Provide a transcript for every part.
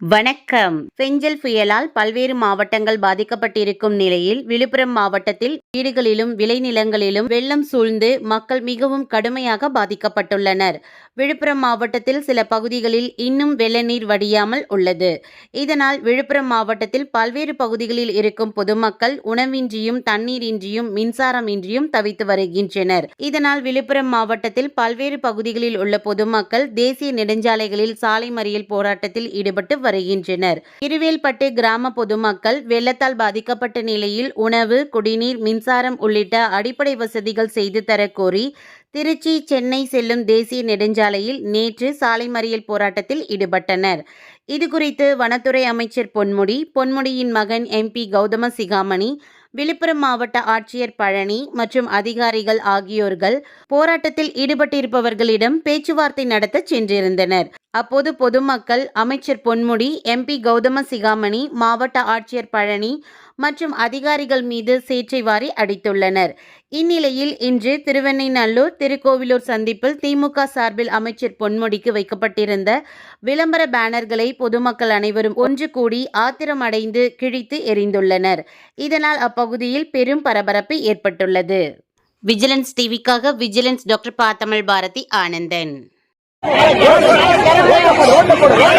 வணக்கம். பெஞ்சல் புயலால் பல்வேறு மாவட்டங்கள் பாதிக்கப்பட்டிருக்கும் நிலையில் விழுப்புரம் மாவட்டத்தில் வீடுகளிலும் விளைநிலங்களிலும் வெள்ளம் சூழ்ந்து மக்கள் மிகவும் கடுமையாக பாதிக்கப்பட்டுள்ளனர். விழுப்புரம் மாவட்டத்தில் சில பகுதிகளில் இன்னும் வெள்ள நீர் வடியாமல் உள்ளது. இதனால் விழுப்புரம் மாவட்டத்தில் பல்வேறு பகுதிகளில் இருக்கும் பொதுமக்கள் உணவின்றியும் தண்ணீரின்றியும் மின்சாரமின்றியும் தவித்து வருகின்றனர். இதனால் விழுப்புரம் மாவட்டத்தில் பல்வேறு பகுதிகளில் உள்ள பொதுமக்கள் தேசிய நெடுஞ்சாலைகளில் சாலை மறியல் போராட்டத்தில் ஈடுபட்டு வருகின்றனர். இருவேல்பட்டு கிராம பொதுமக்கள் வெள்ளத்தால் பாதிக்கப்பட்ட நிலையில் உணவு குடிநீர் மின்சாரம் உள்ளிட்ட அடிப்படை வசதிகள் செய்து தர கோரி திருச்சி சென்னை செல்லும் தேசிய நெடுஞ்சாலையில் நேற்று சாலை மறியல் போராட்டத்தில் ஈடுபட்டனர். இதுகுறித்து வனத்துறை அமைச்சர் பொன்முடி பொன்முடியின் மகன் எம்பி கௌதம சிகாமணி விழுப்புரம் மாவட்ட ஆட்சியர் பழனி மற்றும் அதிகாரிகள் ஆகியோர்கள் போராட்டத்தில் ஈடுபட்டிருப்பவர்களிடம் பேச்சுவார்த்தை நடத்த சென்றிருந்தனர். அப்போது பொதுமக்கள் அமைச்சர் பொன்முடி எம்பி கௌதம சிகாமணி மாவட்ட ஆட்சியர் பழனி மற்றும் அதிகாரிகள் மீது சேற்றை வாரி அடித்துள்ளனர். இந்நிலையில் இன்று திருவெண்ணைநல்லூர் திருக்கோவிலூர் சந்திப்பில் திமுக சார்பில் அமைச்சர் பொன்முடிக்கு வைக்கப்பட்டிருந்த விளம்பர பேனர்களை பொதுமக்கள் அனைவரும் ஒன்று கூடி ஆத்திரமடைந்து கிழித்து எறிந்துள்ளனர். இதனால் அப்பகுதியில் பெரும் பரபரப்பு ஏற்பட்டுள்ளது. Vigilance டிவிக்காக vigilance doctor Pathamizh Bharathi Anandan. ¡Vuelve por, por, por!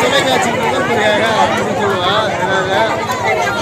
தொலைக்காட்சி முதன்முறையாக அப்படின்னு சொல்லுவா